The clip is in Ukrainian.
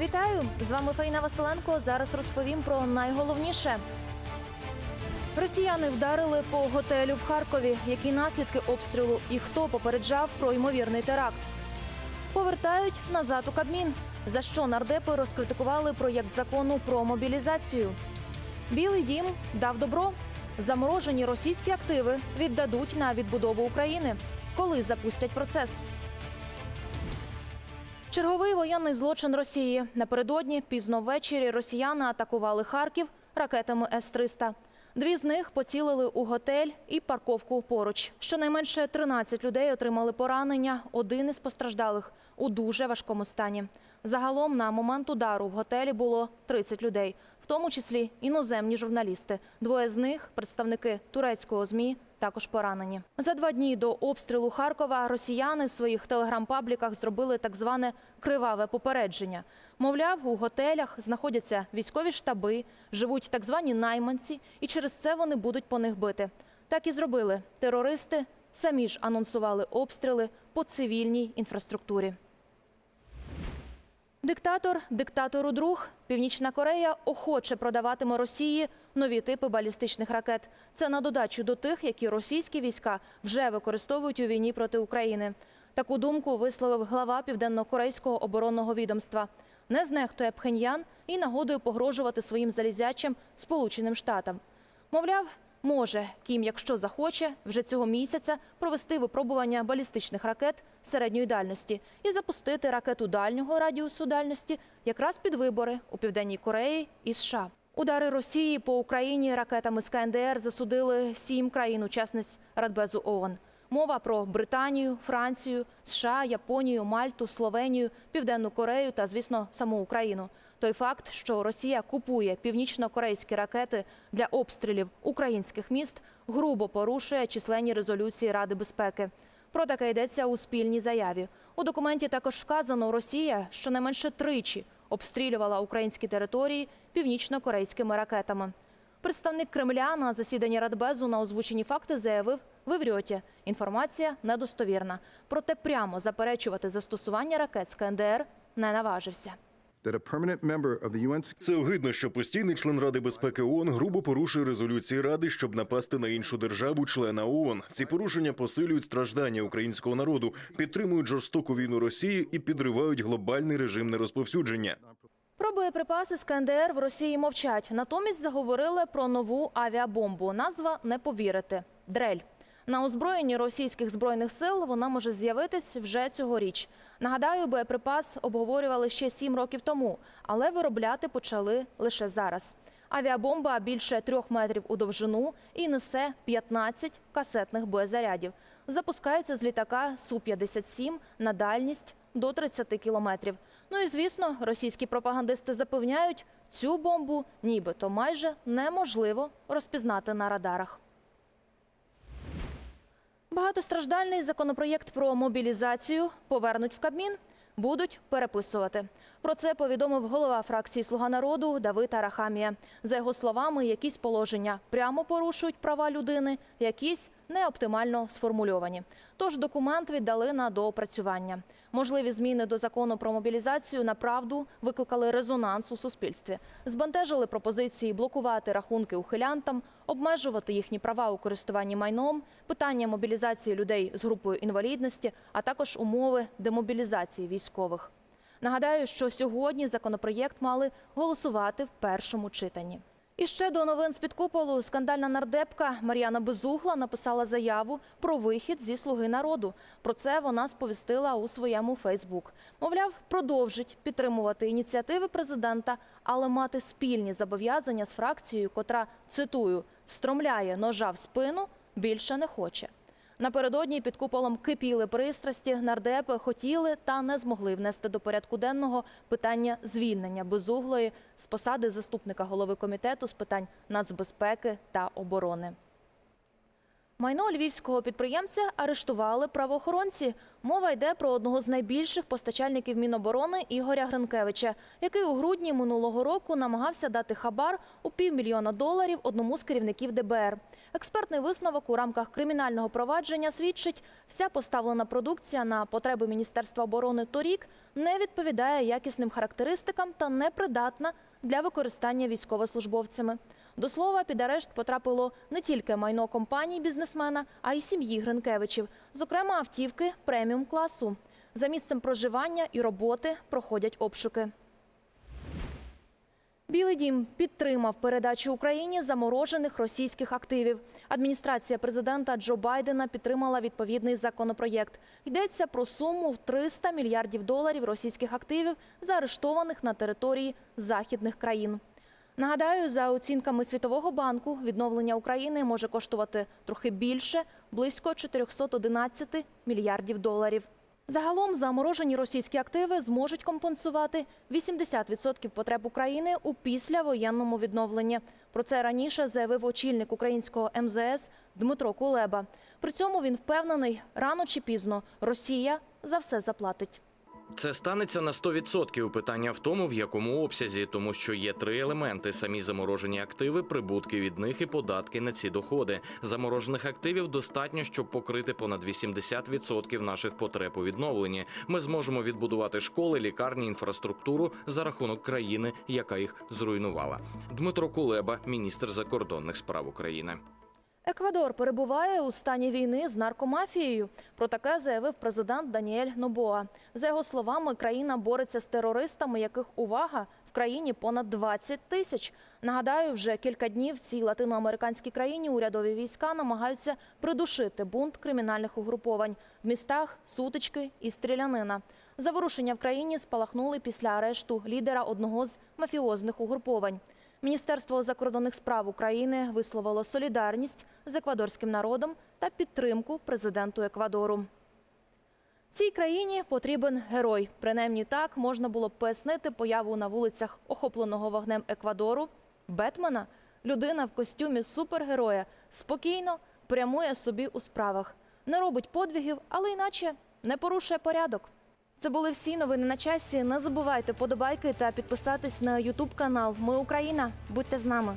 Вітаю! З вами Фаїна Василенко. Зараз розповім про найголовніше. Росіяни вдарили по готелю в Харкові. Які наслідки обстрілу і хто попереджав про ймовірний теракт? Повертають назад у Кабмін. За що нардепи розкритикували проєкт закону про мобілізацію? Білий дім дав добро. Заморожені російські активи віддадуть на відбудову України. Коли запустять процес? Черговий воєнний злочин Росії. Напередодні пізно ввечері росіяни атакували Харків ракетами С-300. Дві з них поцілили у готель і парковку поруч. Щонайменше 13 людей отримали поранення. Один із постраждалих у дуже важкому стані. Загалом на момент удару в готелі було 30 людей, тому числі іноземні журналісти. Двоє з них представники турецького змі. Також поранені за два дні до обстрілу Харкова. Росіяни в своїх телеграм-пабліках зробили так зване криваве попередження. Мовляв, у готелях знаходяться військові штаби, живуть так звані найманці, і через це вони будуть по них бити. Так і зробили. Терористи самі ж анонсували обстріли по цивільній інфраструктурі. Диктатор диктатору друг. Північна Корея охоче продаватиме Росії нові типи балістичних ракет. Це на додачу до тих, які російські війська вже використовують у війні проти України. Таку думку висловив глава південно-корейського оборонного відомства. Не знехтує Пхеньян і нагодою погрожувати своїм залізячим Сполученим Штатам. Мовляв, може Кім, якщо захоче, вже цього місяця провести випробування балістичних ракет середньої дальності і запустити ракету дальнього радіусу дальності якраз під вибори у південній Кореї і США. Удари Росії по Україні ракетами з КНДР засудили сім країн-учасниць Радбезу ООН. Мова про Британію, Францію, США, Японію, Мальту, Словенію, Південну Корею та, звісно, саму Україну. Той факт, що Росія купує північно-корейські ракети для обстрілів українських міст, грубо порушує численні резолюції Ради безпеки. Про таке йдеться у спільній заяві. У документі також вказано, Росія щонайменше тричі обстрілювала українські території північно-корейськими ракетами. Представник Кремля на засіданні Радбезу на озвучені факти заявив, ви врьоті. Інформація недостовірна. Проте прямо заперечувати застосування ракет з КНДР не наважився. That a permanent member of the UN Це огидно, що постійний член Ради безпеки ООН грубо порушує резолюції Ради, щоб напасти на іншу державу, члена ООН. Ці порушення посилюють страждання українського народу, підтримують жорстоку війну Росії і підривають глобальний режим нерозповсюдження. Про боєприпаси з КНДР в Росії мовчать. Натомість заговорили про нову авіабомбу. Назва не повірите дрель. На озброєнні російських збройних сил вона може з'явитись вже цьогоріч. Нагадаю, боєприпас обговорювали ще сім років тому, але виробляти почали лише зараз. Авіабомба більше трьох метрів у довжину і несе 15 касетних боєзарядів. Запускається з літака Су-57 на дальність до 30 кілометрів. Ну і звісно, російські пропагандисти запевняють, цю бомбу нібито майже неможливо розпізнати на радарах. Багатостраждальний законопроєкт про мобілізацію повернуть в Кабмін. Будуть переписувати. Про це повідомив голова фракції Слуга народу Давид Арахамія. За його словами, якісь положення прямо порушують права людини, якісь неоптимально сформульовані. Тож документ віддали на доопрацювання. Можливі зміни до закону про мобілізацію направду викликали резонанс у суспільстві. Збентежили пропозиції блокувати рахунки ухилянтам, обмежувати їхні права у користуванні майном, питання мобілізації людей з групою інвалідності, а також умови демобілізації військових. Нагадаю, що сьогодні законопроєкт мали голосувати в першому читанні. І ще до новин з під куполу скандальна нардепка Мар'яна Безугла написала заяву про вихід зі слуги народу. Про це вона сповістила у своєму Фейсбук. Мовляв, продовжить підтримувати ініціативи президента, але мати спільні зобов'язання з фракцією, котра цитую встромляє ножа в спину, більше не хоче. Напередодні під куполом кипіли пристрасті. Нардепи хотіли та не змогли внести до порядку денного питання звільнення безуглої з посади заступника голови комітету з питань нацбезпеки та оборони. Майно львівського підприємця арештували правоохоронці. Мова йде про одного з найбільших постачальників Міноборони Ігоря Гринкевича, який у грудні минулого року намагався дати хабар у півмільйона доларів одному з керівників ДБР. Експертний висновок у рамках кримінального провадження свідчить, вся поставлена продукція на потреби Міністерства оборони торік не відповідає якісним характеристикам та непридатна для використання військовослужбовцями. До слова, під арешт потрапило не тільки майно компаній бізнесмена, а й сім'ї Гринкевичів, зокрема автівки преміум класу. За місцем проживання і роботи проходять обшуки. Білий дім підтримав передачу Україні заморожених російських активів. Адміністрація президента Джо Байдена підтримала відповідний законопроєкт. Йдеться про суму в 300 мільярдів доларів російських активів, заарештованих на території західних країн. Нагадаю, за оцінками Світового банку, відновлення України може коштувати трохи більше близько 411 мільярдів доларів. Загалом заморожені російські активи зможуть компенсувати 80% потреб України у післявоєнному відновленні. Про це раніше заявив очільник українського МЗС Дмитро Кулеба. При цьому він впевнений, рано чи пізно Росія за все заплатить. Це станеться на 100%. Питання в тому, в якому обсязі, тому що є три елементи: самі заморожені активи, прибутки від них і податки на ці доходи. Заморожених активів достатньо, щоб покрити понад 80% наших потреб у відновленні. Ми зможемо відбудувати школи, лікарні, інфраструктуру за рахунок країни, яка їх зруйнувала. Дмитро Кулеба, міністр закордонних справ України. Еквадор перебуває у стані війни з наркомафією. Про таке заявив президент Даніель Нобоа. За його словами, країна бореться з терористами, яких увага в країні понад 20 тисяч. Нагадаю, вже кілька днів цій латиноамериканській країні урядові війська намагаються придушити бунт кримінальних угруповань в містах, сутички і стрілянина. Заворушення в країні спалахнули після арешту лідера одного з мафіозних угруповань. Міністерство закордонних справ України висловило солідарність з еквадорським народом та підтримку президенту Еквадору. Цій країні потрібен герой. Принаймні так можна було б пояснити появу на вулицях охопленого вогнем Еквадору Бетмена. Людина в костюмі супергероя спокійно прямує собі у справах, не робить подвигів, але іначе не порушує порядок. Це були всі новини на часі. Не забувайте подобайки та підписатись на Ютуб канал. Ми Україна. Будьте з нами.